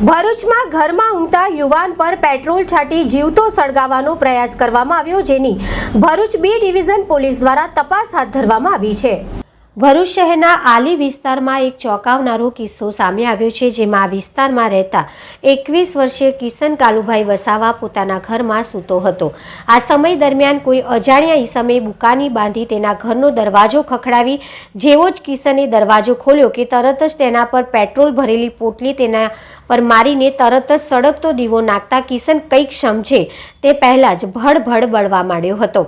ભરૂચમાં ઘરમાં ઊંઘતા યુવાન પર પેટ્રોલ છાંટી જીવતો સળગાવવાનો પ્રયાસ કરવામાં આવ્યો, જેની ભરૂચ બી ડિવિઝન પોલીસ દ્વારા તપાસ હાથ ધરવામાં આવી છે. ભરૂચ શહેરના આલી વિસ્તારમાં એક ચોંકાવનારો કિસ્સો સામે આવ્યો છે, જેમાં આ વિસ્તારમાં રહેતા એકવીસ વર્ષીય કિશન કાલુભાઈ વસાવા પોતાના ઘરમાં સૂતો હતો. આ સમય દરમિયાન કોઈ અજાણ્યા ઈસમે બુકાની બાંધી તેના ઘરનો દરવાજો ખખડાવી, જેવો જ કિશને દરવાજો ખોલ્યો કે તરત જ તેના પર પેટ્રોલ ભરેલી પોટલી તેના પર મારીને તરત જ સળગતો દીવો નાખતા કિશન કંઈક સમજે તે પહેલાં જ ભડભડ બળવા માંડ્યો હતો.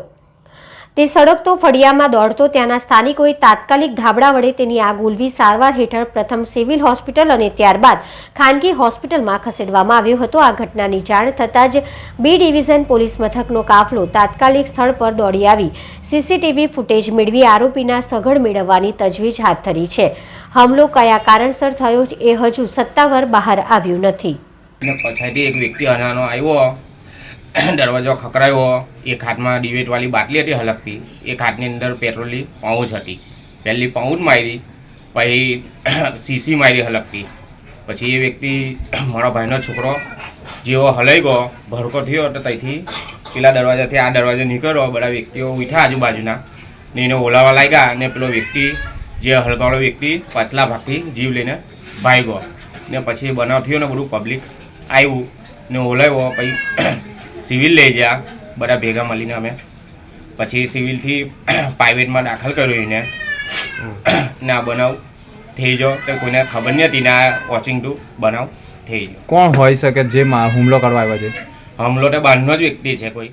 તે સળગતો ફળિયામાં દોડતો ત્યાંના સ્થાનિકોએ તાત્કાલિક ધાબળા વડે તેની આગ ઉલવી સારવાર હેઠળ પ્રથમ સિવિલ હોસ્પિટલ અને ત્યારબાદ ખાનગી હોસ્પિટલમાં ખસેડવામાં આવ્યો હતો. આ ઘટનાની જાણ થતાં જ બી ડિવિઝન પોલીસ મથકનો કાફલો તાત્કાલિક સ્થળ પર દોડી આવી. સીસીટીવી ફૂટેજ મેળવી આરોપીના સઘળ મેળવવાની તજવીજ હાથ ધરી છે. હમલો કયા કારણસર થયો એ હજુ સત્તાવાર બહાર આવ્યું નથી. અને એક વ્યક્તિ અનાનો આવ્યો. દરવાજો ખકરાયો એક હાથમાં ડિવેટવાળી બાટલી હતી હલકતી. એક હાથની અંદર પેટ્રોલની પાઉચ હતી. પહેલી પાઉચ મારી, પછી સીસી મારી હલકતી. પછી એ વ્યક્તિ મારા ભાઈનો છોકરો જેવો હલાઈ ગયો, ભડકો થયો તો ત્યાંથી પેલા દરવાજાથી આ દરવાજો નીકળ્યો. બધા વ્યક્તિઓ ઉઠ્યા આજુબાજુના ને એને ઓલાવા લાગ્યા અને પેલો વ્યક્તિ, જે હલકાવાળો વ્યક્તિ, પાછલા ભાગથી જીવ લઈને ભાગ્યો. ને પછી બનાવ થયો ને બધું પબ્લિક આવ્યું ને ઓલાવ્યો. પછી સિવિલ લઈ ગયા બધા ભેગા મળીને અમે. પછી સિવિલથી પ્રાઇવેટમાં દાખલ કર્યો એને. ને બનાવ થઈ ગયો તો કોઈને ખબર નહીં હતી ના વોચિંગ ટુ બનાવ થઈ ગયો. કોણ હોઈ શકે જે હુમલો કરવા આવ્યો છે? હુમલો તો બહારનો જ વ્યક્તિ છે કોઈ.